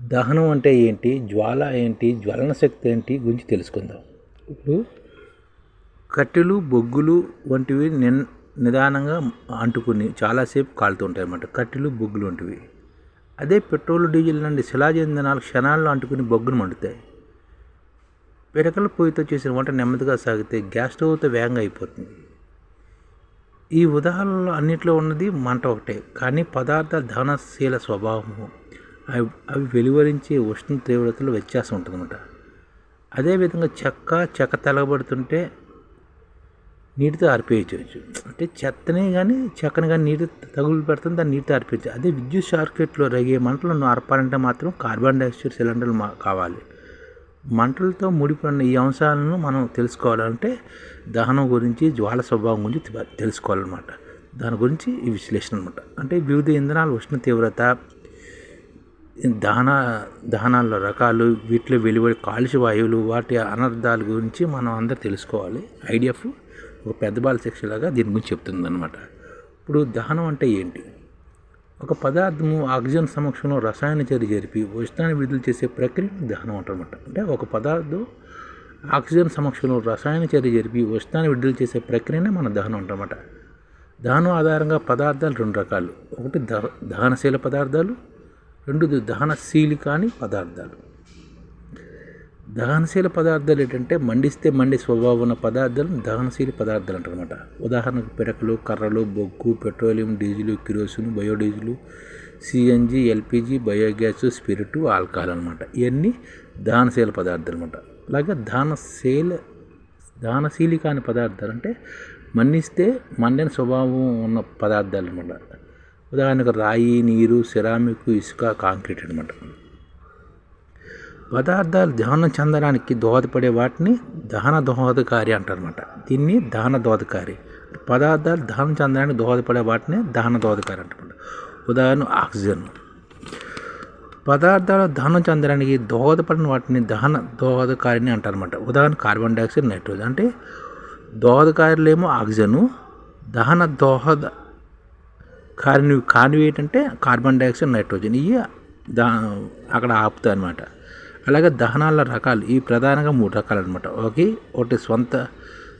దహనం అంటే ఏంటి? జ్వాల ఏంటి? జ్వలన శక్తి ఏంటి? గురించి తెలుసుకుందాం. ఇప్పుడు కట్టెలు బొగ్గులు వంటివి నిన్ నిదానంగా అంటుకుని చాలాసేపు కాలుతుంటాయి అన్నమాట. కట్టెలు బొగ్గులు వంటివి. అదే పెట్రోల్ డీజిల్ నుండి శిలాజ ఇంధనాలు క్షణాల్లో అంటుకుని బొగ్గును మండుతాయి. పిడకల పొయ్యితో చేసిన వంట నెమ్మదిగా సాగితే గ్యాస్ స్టవ్తో వేగంగా అయిపోతుంది. ఈ ఉదాహరణలో అన్నింటిలో ఉన్నది మంట ఒకటే కానీ పదార్థ దహనశీల స్వభావము. అవి అవి వెలువరించే ఉష్ణ తీవ్రతలో వ్యత్యాసం ఉంటుందన్నమాట. అదేవిధంగా చెక్క చెక్క తెలగబడుతుంటే నీటితో ఆర్పేయచ్చు. అంటే చెత్తనే కానీ చెక్కని కానీ నీటి తగులు పెడుతుంది దాన్ని నీటితో ఆర్పేయచ్చు. అదే విద్యుత్ షార్కెట్లో రగే మంటలను ఆర్పాలంటే మాత్రం కార్బన్ డైఆక్సైడ్ సిలిండర్లు మా కావాలి. మంటలతో ముడిపడిన ఈ అంశాలను మనం తెలుసుకోవాలంటే దహనం గురించి జ్వాల స్వభావం గురించి తెలుసుకోవాలన్నమాట. దాని గురించి ఈ విశ్లేషణ అనమాట అంటే వివిధ ఇంధనాల ఉష్ణ తీవ్రత దహన దహనాల రకాలు వీటిలో వెలువడే కాలుష్య వాయువులు వాటి అనర్థాల గురించి మనం అందరూ తెలుసుకోవాలి. ఐడిఎఫ్ ఒక పెద్ద బాల శిక్ష లాగా దీని గురించి చెప్తుంది అనమాట ఇప్పుడు దహనం అంటే ఏంటి? ఒక పదార్థము ఆక్సిజన్ సమక్షంలో రసాయన చర్య జరిపి ఉష్ణాన్ని విడుదల చేసే ప్రక్రియను దహనం అంటారన్నమాట. అంటే ఒక పదార్థం ఆక్సిజన్ సమక్షంలో రసాయన చర్య జరిపి ఉష్ణాన్ని విడుదల చేసే ప్రక్రియనే మన దహనం అంటారన్నమాట. దహనం ఆధారంగా పదార్థాలు రెండు రకాలు. ఒకటి దహ దహనశీల పదార్థాలు రెండు దహనశీలి కాని పదార్థాలు. దహనశీల పదార్థాలు ఏంటంటే మండిస్తే మండే స్వభావం ఉన్న పదార్థాలు దహనశీల పదార్థాలు అంటారనమాట ఉదాహరణకు పిడకలు కర్రలు బొగ్గు petroleum diesel kerosene biodiesel CNG LPG biogas spirit alcohol అనమాట ఇవన్నీ దహనశీల పదార్థాలు అనమాట అలాగే దహనశీల దహనశీలి కాని పదార్థాలు అంటే మన్నిస్తే మండని స్వభావం ఉన్న పదార్థాలు అనమాట ఉదాహరణకు రాయి నీరు సిరామిక్ ఇసుక కాంక్రీట్ అనమాట పదార్థాలు దహనం చెందడానికి దోహదపడే వాటిని దహన దోహదకారి అంటారనమాట దీన్ని దహన దోహదకారి. పదార్థాలు దహనం చెందడానికి దోహదపడే వాటిని దహన దోహదకారి అంటారన్నమాట. ఉదాహరణ ఆక్సిజన్. పదార్థాలు దహనం చెందడానికి దోహదపడిన వాటిని దహన దోహదకారిని అంటారనమాట ఉదాహరణ కార్బన్ డైఆక్సైడ్ నైట్రోజన్. అంటే దోహదకారులేమో ఆక్సిజను దహన దోహద కార్ని కానివి ఏంటంటే కార్బన్ డైఆక్సైడ్ నైట్రోజన్. ఇవి దా అక్కడ ఆపుతాయి అనమాట అలాగే దహనాల రకాలు ఈ ప్రధానంగా మూడు రకాలు అనమాట ఒకటి ఒకటి స్వంత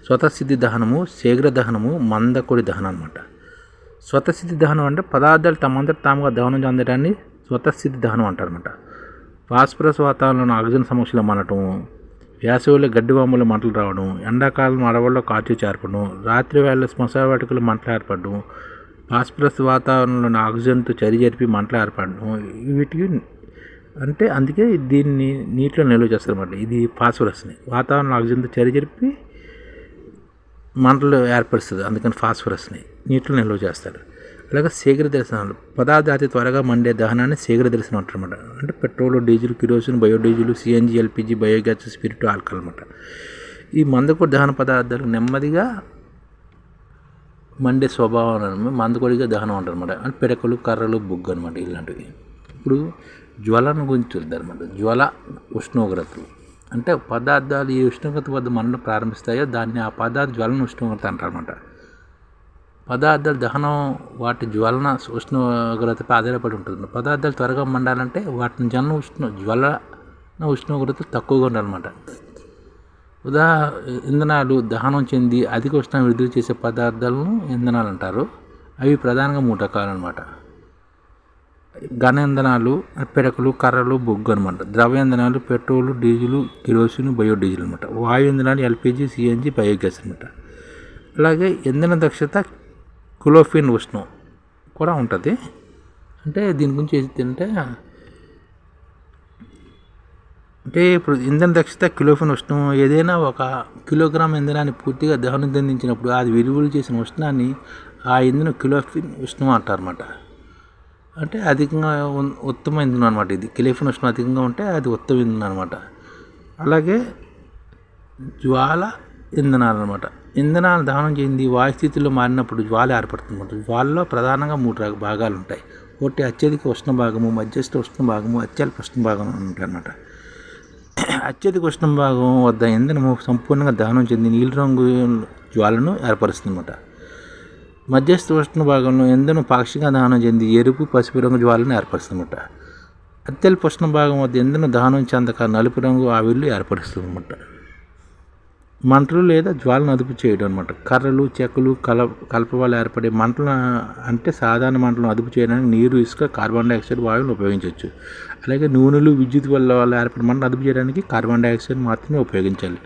స్వతసిద్ధి దహనము శీఘ్ర దహనము మందకొడి దహనం అనమాట స్వతసిద్ధి దహనం అంటే పదార్థాలు తమంతట తాముగా దహనం చెందడాన్ని స్వతసిద్ధి దహనం అంటారనమాట ఫాస్ఫరస్ వాతావరణంలో ఆక్సిజన్ సమక్షంలో మనటం వేసవిలో గడ్డి బొమ్మలు మంటలు రావడం ఎండాకాలం అడవుల్లో కాచు చేర్పడం రాత్రి వేళ శ్మశాన మంటలు ఏర్పడడం ఫాస్ఫరస్ వాతావరణంలోని ఆక్సిజన్తో చర్య జరిపి మంటలు ఏర్పడడం వీటికి అంటే అందుకే దీన్ని నీటిలో నిల్వ చేస్తారన్నమాట. ఇది ఫాస్ఫరస్ని. వాతావరణం ఆక్సిజన్తో చర్య జరిపి మంటలు ఏర్పరుస్తుంది. అందుకని ఫాస్ఫరస్ని నీటిలో నిల్వ చేస్తారు. అలాగే శీఘ్ర దర్శనాలు. పదార్థ అతి త్వరగా మండే దహనాన్ని శీఘ్ర దర్శనం అంటారన్నమాట. అంటే petrol diesel kerosene biodiesel CNG LPG biogas spirit alcohol అనమాట ఈ మందకొడి దహన పదార్థాలు నెమ్మదిగా మండే స్వభావం మందకొడిగా దహనం అంటారు అనమాట అంటే పిడకలు కర్రలు బొగ్గు అనమాట ఇలాంటివి. ఇప్పుడు జ్వలన గురించి చూద్దాం అనమాట జ్వల ఉష్ణోగ్రతలు. అంటే పదార్థాలు ఏ ఉష్ణోగ్రత వద్ద మనం ప్రారంభిస్తాయో దాన్ని ఆ పదార్థ జ్వలన ఉష్ణోగ్రత అంటారన్నమాట. పదార్థాలు దహనం వాటి జ్వలన ఉష్ణోగ్రతపై ఆధారపడి ఉంటుంది. పదార్థాలు త్వరగా మండాలంటే వాటిని జన ఉష్ణ జ్వలన ఉష్ణోగ్రత తక్కువగా ఉండాలన్నమాట. ఉదా ఇంధనాలు దహనం చెంది అధిక ఉష్ణం విడుదల చేసే పదార్థాలను ఇంధనాలు అంటారు. అవి ప్రధానంగా మూడు రకాలు అనమాట ఘన ఇంధనాలు పిడకలు కర్రలు బొగ్గు అనమాట ద్రవ ఇంధనాలు పెట్రోల్ డీజిల్ కిరోసిన్ బయోడీజిల్ అనమాట వాయు ఇంధనాలు ఎల్పిజి సిఎన్జి బయోగ్యాస్ అనమాట అలాగే ఇంధన దక్షత కులోఫిన్ ఉష్ణం కూడా ఉంటుంది. అంటే దీని గురించి ఏంటంటే అంటే ఇప్పుడు ఇంధన దక్షత కిలోఫిన్ ఉష్ణం ఏదైనా ఒక కిలోగ్రామ్ ఇంధనాన్ని పూర్తిగా దహనం చెందించినప్పుడు అది విలువలు చేసిన ఉష్ణాన్ని ఆ ఇంధనం కిలోఫిన్ ఉష్ణం అంటారన్నమాట. అంటే అధికంగా ఉత్తమ ఇంధనం అనమాట ఇది. కిలోఫిన్ ఉష్ణం అధికంగా ఉంటే అది ఉత్తమ ఇంధనం అనమాట అలాగే జ్వాల ఇంధనాలు అనమాట ఇంధనాలు దహనం చెంది వాయుస్థితిలో మారినప్పుడు జ్వాల ఏర్పడుతుంది జ్వాలలో ప్రధానంగా మూడు రకాల భాగాలు ఉంటాయి ఒకటి అత్యధిక ఉష్ణ భాగము మధ్యస్థ ఉష్ణ భాగము అత్యల్ప ఉష్ణ భాగం ఉంటాయి అన్నమాట అత్యధిక ఉష్ణ భాగం వద్ద ఇంధనము సంపూర్ణంగా దహనం చెంది నీలిరంగు జ్వాలను ఏర్పరుస్తుంది అనమాట మధ్యస్థ ఉష్ణ భాగంలో ఇంధనం పాక్షికంగా దహనం చెంది ఎరుపు పసుపు రంగు జ్వాలను ఏర్పరుస్తుందన్నమాట. అత్యల్ప ఉష్ణ భాగం వద్ద ఇంధనం దహనం చెందక నలుపు రంగు ఆవిర్లు ఏర్పరుస్తుంది అనమాట మంటలు లేదా జ్వాలను అదుపు చేయడం అనమాట కర్రలు చెక్కలు కల కలప వల్ల ఏర్పడే మంటలు అంటే సాధారణ మంటలను అదుపు చేయడానికి నీరు ఇసుక కార్బన్ డైఆక్సైడ్ వాయువును ఉపయోగించవచ్చు. అలాగే నూనెలు విద్యుత్ వల్ల వల్ల ఏర్పడే మంటలు అదుపు చేయడానికి కార్బన్ డైఆక్సైడ్ మాత్రమే ఉపయోగించాలి.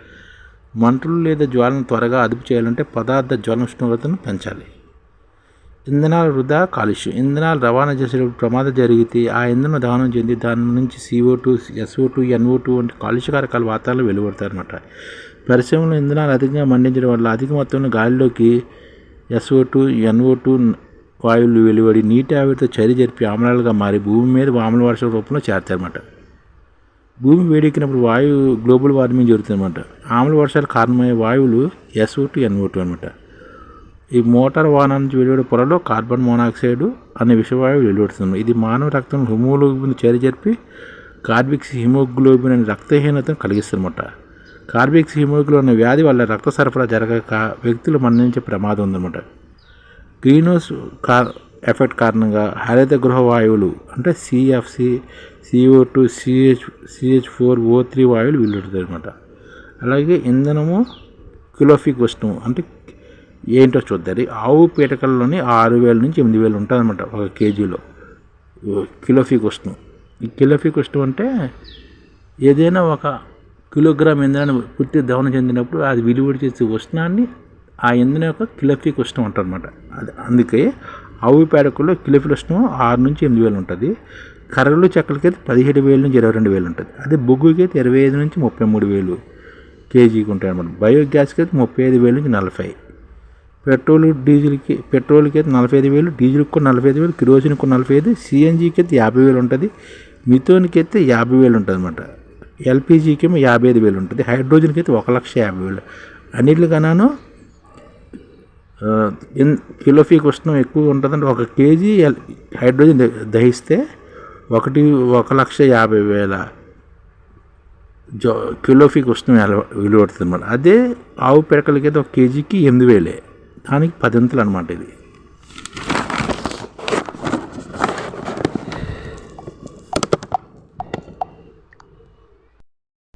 మంటలు లేదా జ్వాలను త్వరగా అదుపు చేయాలంటే పదార్థ జ్వలన ఉష్ణోగ్రతను పెంచాలి. ఇంధనాల వృధా కాలుష్యం. ఇంధనాలు రవాణా చేసేటప్పుడు ప్రమాదం జరిగితే ఆ ఇంధనం దహనం చెంది దాని నుంచి CO two SO two NO two వంటి కాలుష్యకారకాలు వాతావరణంలో వెలువడతాయి అనమాట పరిశ్రమలో ఇంధనాలు అధికంగా మండించడం వల్ల అధిక మొత్తంలో గాలిలోకి ఎస్ఓ టూ ఎన్ఓ టూ వాయువులు వెలువడి నీటి ఆవిరితో చర్య జరిపి ఆమ్లాలుగా మారి భూమి మీద ఆమ్ల వర్షం రూపంలో చేరుతాయన్నమాట. భూమి వేడెక్కినప్పుడు వాయువు గ్లోబల్ వార్మింగ్ జరుగుతుందన్నమాట. ఆమ్ల వర్షాలు కారణమయ్యే వాయువులు ఎస్ఓ టూ ఎన్ఓ టూ అనమాట ఈ మోటార్ వాహనం నుంచి వెలువడే పొరలో కార్బన్ మోనాక్సైడ్ అనే విషవాయువు వెలువడుతుంది. ఇది మానవ రక్తం హిమోగ్లోబిన్ చర్య జరిపి కార్బిక్స్ హిమోగ్లోబిన్ అనే రక్తహీనతను కలిగిస్తుందన్నమాట. కార్బిక్స్ హిమోగ్లోబిన్ ఉన్న వ్యాధి వల్ల రక్త సరఫరా జరగక వ్యక్తులు మరణించే ప్రమాదం ఉందన్నమాట. గ్రీన్ హౌస్ కార్ ఎఫెక్ట్ కారణంగా హరిత గృహ వాయువులు అంటే CFC CO two CH CH four O three వాయువులు వెలువడుతాయి అనమాట అలాగే ఇంధనము కిలోఫిక్ ఉష్ణం అంటే ఏంటో చూద్దాం ఆవు పీటకల్లోని ఆరు వేల నుంచి ఎనిమిది వేలు ఉంటుంది అనమాట ఒక కేజీలో. కిలోఫిక్ ఉష్ణం. ఈ కిలోఫిక్ ఉష్ణం అంటే ఏదైనా ఒక కిలోగ్రామ్ ఇంధనాన్ని పూర్తి దహనం చెందినప్పుడు అది విలువడి చేసే ఉష్ణాన్ని ఆ ఇంధనం యొక్క కిలోఫిక్ ఉష్ణం అంటారనమాట అది అందుకే ఆవు పేడకుల్లో కిలోఫిక్ ఉష్ణం ఆరు నుంచి ఎనిమిది వేలు ఉంటుంది. కర్రలు చెక్కలకి అయితే పదిహేడు వేల నుంచి ఇరవై రెండు వేలు ఉంటుంది. అదే బొగ్గుకి అయితే ఇరవై ఐదు నుంచి ముప్పై మూడు వేలు కేజీకి ఉంటాయి అనమాట బయోగ్యాస్కి అయితే ముప్పై ఐదు వేల నుంచి నలభై. పెట్రోల్ డీజిల్కి పెట్రోల్కి అయితే నలభై ఐదు వేలు డీజిల్కి కూడా నలభై ఐదు వేలు కిరోసిన్కి కూడా నలభై ఐదు సిఎన్జికి అయితే యాభై వేలు ఉంటుంది. మిథోన్కి అయితే యాభై వేలు ఉంటుంది అనమాట ఎల్పిజికి ఏమో యాభై ఐదు వేలు ఉంటుంది. హైడ్రోజన్కి అయితే ఒక లక్ష యాభై వేలు అన్నిటికన్నాను కిలోఫీకి ఉష్ణం ఎక్కువ ఉంటుందంటే ఒక కేజీ ఎల్ హైడ్రోజన్ దహిస్తే ఒకటి ఒక లక్ష యాభై వేల జో కిలోఫీకి ఉష్ణం విలువడుతుంది అనమాట అదే ఆవు పిడకలకి అయితే ఒక కేజీకి ఎనిమిది వేలే. దానికి పదింతలు అనమాట ఇది.